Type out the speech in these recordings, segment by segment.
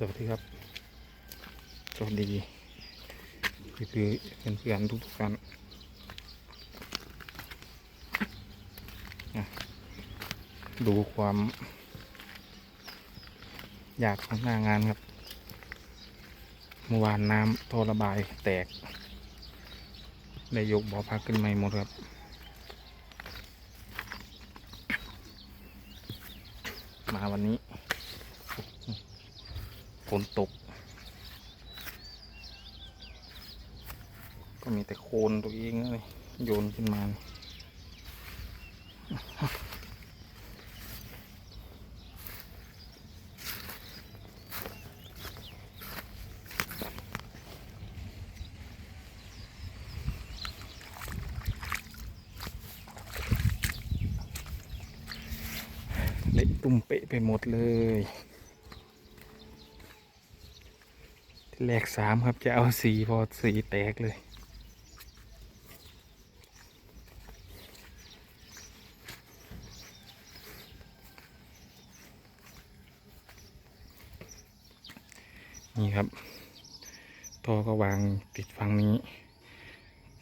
สวัสดีครับสวัสดีพี่เพื่อนเพื่อนๆทุกๆท่านดูความอยากของหน้างานครับ เมื่อวานน้ำท่อระบายแตก ได้ยกบ่อพักขึ้นใหม่หมดครับมาวันนี้ ฝนตก ก็มีแต่โคลนตัวเองเลยโยนขึ้นมาเละตุ่มเปะไปหมดเลย ที่แรกสามครับจะเอาสีพอสีแตกเลย นี่ครับท่อก็วางติดฝั่งนี้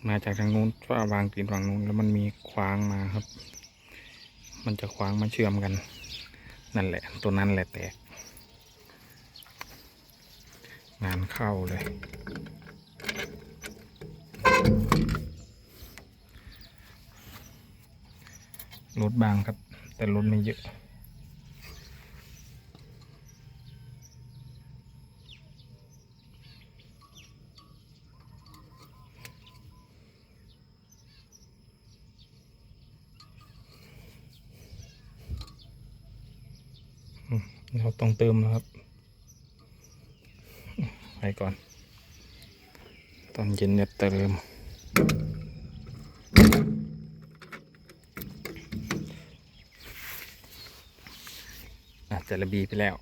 มาจากทางนู้นก็วางติดฝั่งนู้นแล้วมันมีขวางมาครับ มันจะขวางมาเชื่อมกัน นั่นแหละ ตัวนั้นแหละแตก งานเข้าเลย รถบางครับ แต่รถไม่เยอะเราต้องเติมแล้วครับ ไปก่อน ตอนเย็นจะเติม อาจจะระบีไปแล้ว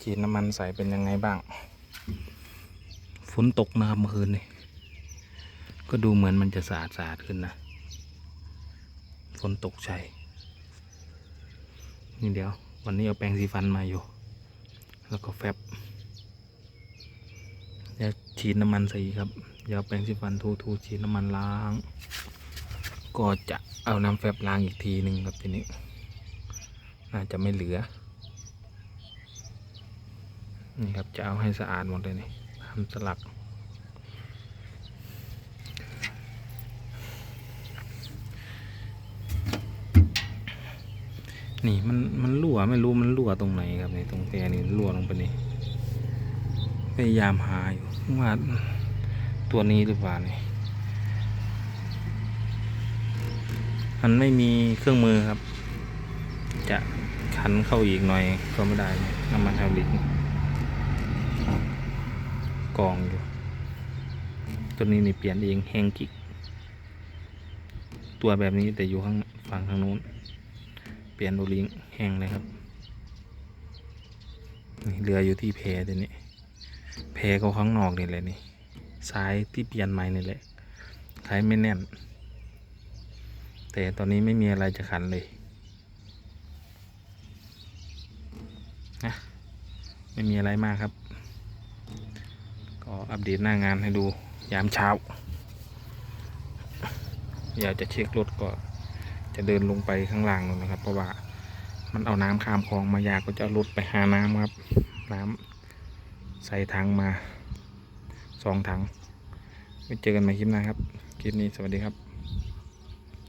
ฉีดน้ำมันใส่เป็นยังไงบ้าง ฝนตกนะครับเมื่อคืนนี่ ก็ดูเหมือนมันจะสะอาดสะอาดขึ้นนะ ฝนตกใช่นี่เดี๋ยว วันนี้เอาแปรงสีฟันมาอยู่ แล้วก็แฟบเดี๋ยวฉีดน้ำมันใส่อีครับเยอาแปรงสีฟันทูทูฉีดน้ำมันล้าง ก็จะเอาน้ำแฟบล้างอีกทีหนึ่งครับทีนี้ น่าจะไม่เหลือ นี่ครับจะเอาให้สะอาดหมดเลยนี่ทำสลัก นี่มันมันรั่วไม่รู้มันรั่วตรงไหนครับในตรงแพรนี่รั่วลงไปนี่พยายามหาอยู่ว่าตัวนี้หรือเปล่านี่มันไม่มีเครื่องมือครับ จะขันเข้าอีกหน่อยก็ไม่ได้น้ำมันไฮดรอลิกกองอยู่ ตัวนี้นี่เปลี่ยนเองแห้งกิก ตัวแบบนี้แต่อยู่ข้างฝั่งทางนู้น เปลี่ยนโรลิงแห้งเลยครับนี่เรืออยู่ที่เพตัวนี้เพก็ข้างนอกนี่แหละนี่ซ้ายที่เปลี่ยนใหม่นี่แหละท้ายไม่แน่น แต่ตอนนี้ไม่มีอะไรจะขันเลยนะไม่มีอะไรมากครับ ก็อัปเดตหน้างานให้ดูยามเช้า อยากจะเช็ครถก็ จะเดินลงไปข้างล่างนู่นนะครับ เพราะว่ามันเอาน้ำข้ามคลองมายากก็จะเอารถไปหาน้ำครับ น้ำใส่ถังมาสองถังไว้เจอกันใหม่คลิปหน้าครับ คลิปนี้สวัสดีครับ